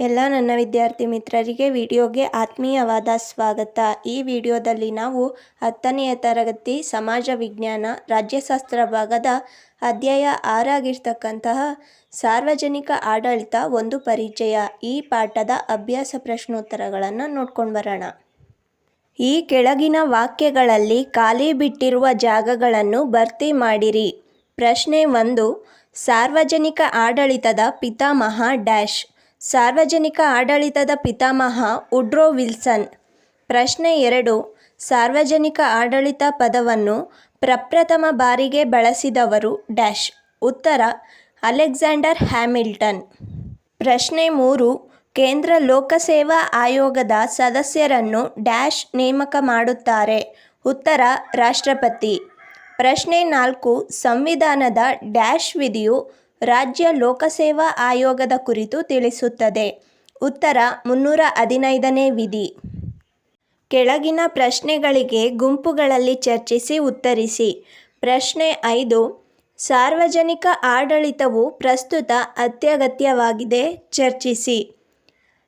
ಎಲ್ಲ ನನ್ನ ವಿದ್ಯಾರ್ಥಿ ಮಿತ್ರರಿಗೆ ವಿಡಿಯೋಗೆ ಆತ್ಮೀಯವಾದ ಸ್ವಾಗತ. ಈ ವಿಡಿಯೋದಲ್ಲಿ ನಾವು ಹತ್ತನೆಯ ತರಗತಿ ಸಮಾಜ ವಿಜ್ಞಾನ, ರಾಜ್ಯಶಾಸ್ತ್ರ ಭಾಗದ ಅಧ್ಯಾಯ ಆರಾಗಿರ್ತಕ್ಕಂತಹ ಸಾರ್ವಜನಿಕ ಆಡಳಿತ ಒಂದು ಪರಿಚಯ. ಈ ಪಾಠದ ಅಭ್ಯಾಸ ಪ್ರಶ್ನೋತ್ತರಗಳನ್ನು ನೋಡ್ಕೊಂಡು ಬರೋಣ. ಈ ಕೆಳಗಿನ ವಾಕ್ಯಗಳಲ್ಲಿ ಖಾಲಿ ಬಿಟ್ಟಿರುವ ಜಾಗಗಳನ್ನು ಭರ್ತಿ ಮಾಡಿರಿ. ಪ್ರಶ್ನೆ ಒಂದು, ಸಾರ್ವಜನಿಕ ಆಡಳಿತದ ಪಿತಾಮಹ ಡ್ಯಾಶ್. ಸಾರ್ವಜನಿಕ ಆಡಳಿತದ ಪಿತಾಮಹ ಉಡ್ರೋ ವಿಲ್ಸನ್. ಪ್ರಶ್ನೆ ಎರಡು. ಸಾರ್ವಜನಿಕ ಆಡಳಿತ ಪದವನ್ನು ಪ್ರಪ್ರಥಮ ಬಾರಿಗೆ ಬಳಸಿದವರು ಡ್ಯಾಶ್. ಉತ್ತರ. Alexander Hamilton. ಪ್ರಶ್ನೆ ಮೂರು. ಕೇಂದ್ರ ಲೋಕಸೇವಾ ಆಯೋಗದ ಸದಸ್ಯರನ್ನು ಡ್ಯಾಶ್ ನೇಮಕ ಮಾಡುತ್ತಾರೆ. ಉತ್ತರ. ರಾಷ್ಟ್ರಪತಿ. ಪ್ರಶ್ನೆ ನಾಲ್ಕು. ಸಂವಿಧಾನದ ಡ್ಯಾಶ್ ವಿಧಿಯು ರಾಜ್ಯ ಲೋಕಸೇವಾ ಆಯೋಗದ ಕುರಿತು ತಿಳಿಸುತ್ತದೆ. ಉತ್ತರ ಮುನ್ನೂರ ಹದಿನೈದನೇ ವಿಧಿ. ಕೆಳಗಿನ ಪ್ರಶ್ನೆಗಳಿಗೆ ಗುಂಪುಗಳಲ್ಲಿ ಚರ್ಚಿಸಿ ಉತ್ತರಿಸಿ. ಪ್ರಶ್ನೆ ಐದು, ಸಾರ್ವಜನಿಕ ಆಡಳಿತವು ಪ್ರಸ್ತುತ ಅತ್ಯಗತ್ಯವಾಗಿದೆ? ಚರ್ಚಿಸಿ.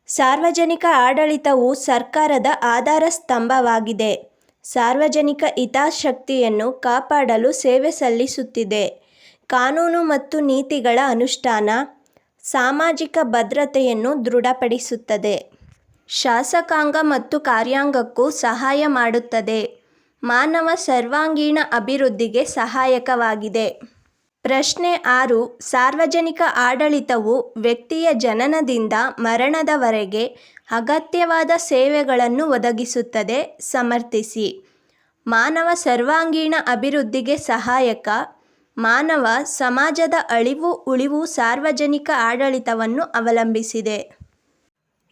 ಸಾರ್ವಜನಿಕ ಆಡಳಿತವು ಸರ್ಕಾರದ ಆಧಾರ ಸ್ತಂಭವಾಗಿದೆ. ಸಾರ್ವಜನಿಕ ಹಿತಾಸಕ್ತಿಯನ್ನು ಕಾಪಾಡಲು ಸೇವೆ ಸಲ್ಲಿಸುತ್ತಿದೆ. ಕಾನೂನು ಮತ್ತು ನೀತಿಗಳ ಅನುಷ್ಠಾನ ಸಾಮಾಜಿಕ ಭದ್ರತೆಯನ್ನು ದೃಢಪಡಿಸುತ್ತದೆ. ಶಾಸಕಾಂಗ ಮತ್ತು ಕಾರ್ಯಾಂಗಕ್ಕೂ ಸಹಾಯ ಮಾಡುತ್ತದೆ. ಮಾನವ ಸರ್ವಾಂಗೀಣ ಅಭಿವೃದ್ಧಿಗೆ ಸಹಾಯಕವಾಗಿದೆ. ಪ್ರಶ್ನೆ ಆರು, ಸಾರ್ವಜನಿಕ ಆಡಳಿತವು ವ್ಯಕ್ತಿಯ ಜನನದಿಂದ ಮರಣದವರೆಗೆ ಅಗತ್ಯವಾದ ಸೇವೆಗಳನ್ನು ಒದಗಿಸುತ್ತದೆ, ಸಮರ್ಥಿಸಿ. ಮಾನವ ಸರ್ವಾಂಗೀಣ ಅಭಿವೃದ್ಧಿಗೆ ಸಹಾಯಕ ಮಾನವ ಸಮಾಜದ ಅಳಿವು, ಉಳಿವು, ಸಾರ್ವಜನಿಕ ಆಡಳಿತವನ್ನು ಅವಲಂಬಿಸಿದೆ.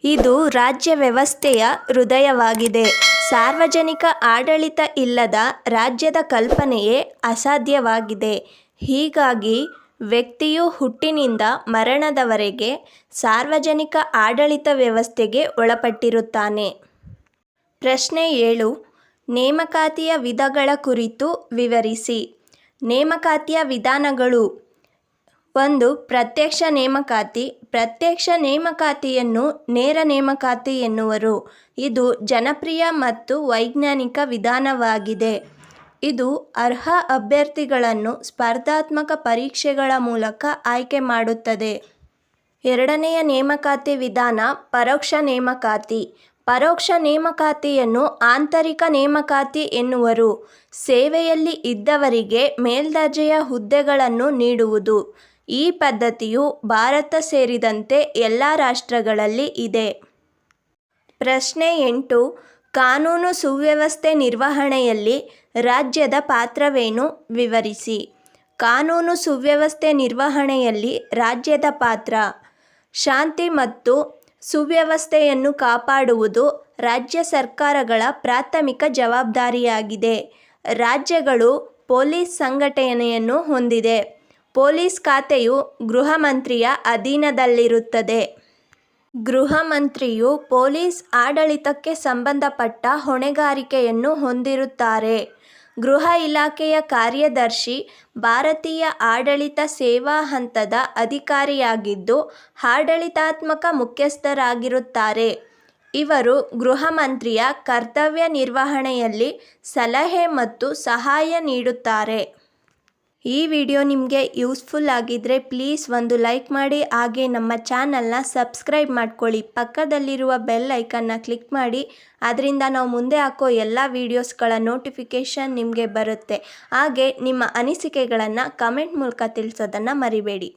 ಇದು ರಾಜ್ಯ ವ್ಯವಸ್ಥೆಯ ಹೃದಯವಾಗಿದೆ. ಸಾರ್ವಜನಿಕ ಆಡಳಿತ ಇಲ್ಲದ ರಾಜ್ಯದ ಕಲ್ಪನೆಯೇ ಅಸಾಧ್ಯವಾಗಿದೆ. ಹೀಗಾಗಿ ವ್ಯಕ್ತಿಯು ಹುಟ್ಟಿನಿಂದ ಮರಣದವರೆಗೆ ಸಾರ್ವಜನಿಕ ಆಡಳಿತ ವ್ಯವಸ್ಥೆಗೆ ಒಳಪಟ್ಟಿರುತ್ತಾನೆ. ಪ್ರಶ್ನೆ ಏಳು. ನೇಮಕಾತಿಯ ವಿಧಗಳ ಕುರಿತು ವಿವರಿಸಿ. ನೇಮಕಾತಿಯ ವಿಧಾನಗಳು. ಒಂದು, ಪ್ರತ್ಯಕ್ಷ ನೇಮಕಾತಿ. ಪ್ರತ್ಯಕ್ಷ ನೇಮಕಾತಿಯನ್ನು ನೇರ ನೇಮಕಾತಿ ಎನ್ನುವರು. ಇದು ಜನಪ್ರಿಯ ಮತ್ತು ವೈಜ್ಞಾನಿಕ ವಿಧಾನವಾಗಿದೆ. ಇದು ಅರ್ಹ ಅಭ್ಯರ್ಥಿಗಳನ್ನು ಸ್ಪರ್ಧಾತ್ಮಕ ಪರೀಕ್ಷೆಗಳ ಮೂಲಕ ಆಯ್ಕೆ ಮಾಡುತ್ತದೆ. ಎರಡನೆಯ ನೇಮಕಾತಿ ವಿಧಾನ ಪರೋಕ್ಷ ನೇಮಕಾತಿ. ಪರೋಕ್ಷ ನೇಮಕಾತಿಯನ್ನು ಆಂತರಿಕ ನೇಮಕಾತಿ ಎನ್ನುವರು. ಸೇವೆಯಲ್ಲಿ ಇದ್ದವರಿಗೆ ಮೇಲ್ದರ್ಜೆಯ ಹುದ್ದೆಗಳನ್ನು ನೀಡುವುದು. ಈ ಪದ್ಧತಿಯು ಭಾರತ ಸೇರಿದಂತೆ ಎಲ್ಲ ರಾಷ್ಟ್ರಗಳಲ್ಲಿ ಇದೆ. ಪ್ರಶ್ನೆ ಎಂಟು, ಕಾನೂನು ಸುವ್ಯವಸ್ಥೆ ನಿರ್ವಹಣೆಯಲ್ಲಿ ರಾಜ್ಯದ ಪಾತ್ರವೇನು? ವಿವರಿಸಿ. ಕಾನೂನು ಸುವ್ಯವಸ್ಥೆ ನಿರ್ವಹಣೆಯಲ್ಲಿ ರಾಜ್ಯದ ಪಾತ್ರ. ಶಾಂತಿ ಮತ್ತು ಸುವ್ಯವಸ್ಥೆಯನ್ನು ಕಾಪಾಡುವುದು ರಾಜ್ಯ ಸರ್ಕಾರಗಳ ಪ್ರಾಥಮಿಕ ಜವಾಬ್ದಾರಿಯಾಗಿದೆ. ರಾಜ್ಯಗಳು ಪೊಲೀಸ್ ಸಂಘಟನೆಯನ್ನು ಹೊಂದಿದೆ. ಪೊಲೀಸ್ ಖಾತೆಯು ಗೃಹ ಮಂತ್ರಿಯ ಅಧೀನದಲ್ಲಿರುತ್ತದೆ. ಗೃಹ ಮಂತ್ರಿಯು ಪೊಲೀಸ್ ಆಡಳಿತಕ್ಕೆ ಸಂಬಂಧಪಟ್ಟ ಹೊಣೆಗಾರಿಕೆಯನ್ನು ಹೊಂದಿರುತ್ತಾರೆ. ಗೃಹ ಇಲಾಖೆಯ ಕಾರ್ಯದರ್ಶಿ, ಭಾರತೀಯ ಆಡಳಿತ ಸೇವಾ ಹಂತದ ಅಧಿಕಾರಿಯಾಗಿದ್ದು, ಆಡಳಿತಾತ್ಮಕ ಮುಖ್ಯಸ್ಥರಾಗಿರುತ್ತಾರೆ. ಇವರು ಗೃಹ ಮಂತ್ರಿಯ ಕರ್ತವ್ಯ ನಿರ್ವಹಣೆಯಲ್ಲಿ ಸಲಹೆ ಮತ್ತು ಸಹಾಯ ನೀಡುತ್ತಾರೆ. ಈ ವಿಡಿಯೋ ನಿಮಗೆ ಯೂಸ್ಫುಲ್ ಆಗಿದ್ದರೆ ಪ್ಲೀಸ್ ಒಂದು ಲೈಕ್ ಮಾಡಿ, ಹಾಗೆ ನಮ್ಮ ಚಾನಲ್ನ ಸಬ್ಸ್ಕ್ರೈಬ್ ಮಾಡ್ಕೊಳ್ಳಿ. ಪಕ್ಕದಲ್ಲಿರುವ ಬೆಲ್ ಐಕನ್ನ ಕ್ಲಿಕ್ ಮಾಡಿ ಅದರಿಂದ ನಾವು ಮುಂದೆ ಹಾಕೋ ಎಲ್ಲ ವೀಡಿಯೋಸ್ಗಳ ನೋಟಿಫಿಕೇಷನ್ ನಿಮಗೆ ಬರುತ್ತೆ. ಹಾಗೆ ನಿಮ್ಮ ಅನಿಸಿಕೆಗಳನ್ನು ಕಮೆಂಟ್ ಮೂಲಕ ತಿಳಿಸೋದನ್ನು ಮರಿಬೇಡಿ.